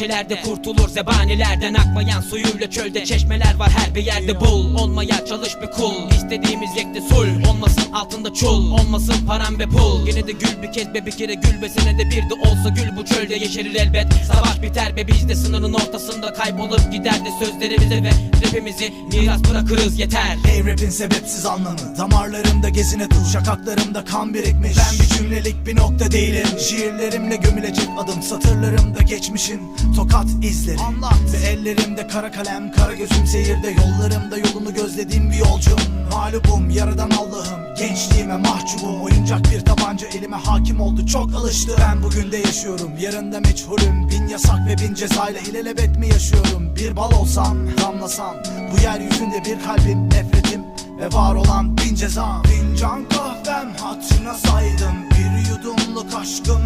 Bahçelerde kurtulur zebanilerden Akmayan suyuyla çölde çeşmeler var. Her bir yerde bul Olmaya çalış bir kul. İstediğimiz yekte sul Olmasın altında çul. Olmasın param ve pul. Yine de gül bir kez be bir kere gül be senede bir de olsa gül bu çölde yeşerir elbet. Savaş biter be biz de sınırın ortasında kaybolup gider de sözlerimize ve rapimizi miras bırakırız yeter. Ey rapin sebepsiz anlamı Damarlarımda gezine tur Şakaklarımda kan birikmiş. Ben bir cümlelik bir nokta değilim. Şiirlerimle gömülecek adım Satırlarımda geçmişin tokat izleri. Anlat. Ve ellerimde kara kalem Kara gözüm seyirde. Yollarımda yolunu gözlediğim bir yolcum. Mağlubum yaradan Allah'ım. Gençliğime mahcubum. Oyuncak bir tabanca elime hakim oldu. Çok alıştı Ben bugün de yaşıyorum. Yarında meçhulüm. Bin yasak ve bin cezayla ilelebet mi yaşıyorum? Bir bal olsam damlasam. Bu yeryüzünde bir kalbim nefretim ve var olan bin ceza Fincan kahvem hatırına saydım Bir yudumluk aşkım